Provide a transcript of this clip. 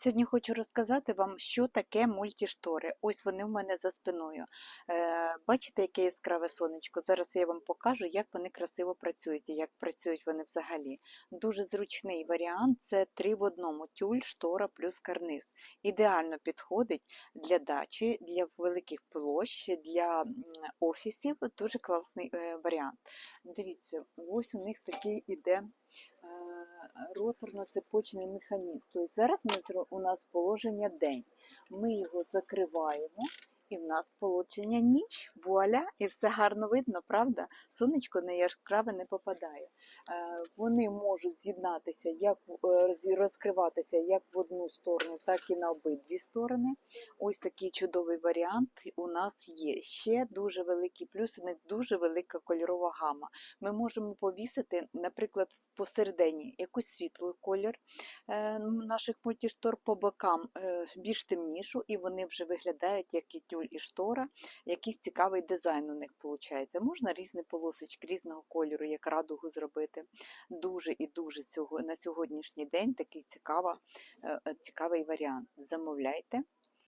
Сьогодні хочу розказати вам, що таке мультіштори. Ось вони в мене за спиною. Е, бачите, яке яскраве сонечко? Зараз я вам покажу, як вони красиво працюють і як працюють вони взагалі. Дуже зручний варіант це три в одному тюль, штора плюс карниз. Ідеально підходить для дачі, для великих площ, для офісів. Дуже класний е, варіант. Дивіться, ось у них такий іде роторно-цепочний механізм. Тобто зараз у нас положення день. Ми його закриваємо, і в нас положення ніч, вуаля, і все гарно видно, правда? Сонечко на яскраве не попадає. Е, Вони можуть з'єднатися, як е, роз- розкриватися як в одну сторону, так і на обидві сторони. Ось такий чудовий варіант у нас є. Ще дуже великий плюс, у них дуже велика кольорова гама. Ми можемо повісити, наприклад, посередині якийсь світлий колір е, наших мультіштор по бокам більш темнішу, і вони вже виглядають як і тюль і штора. Якийсь цікавий дизайн у них виходить. Можна різні полосочки різного кольору, як радугу зробити. Дуже і дуже на сьогоднішній день такий цікава, е, е, цікавий варіант. Замовляйте.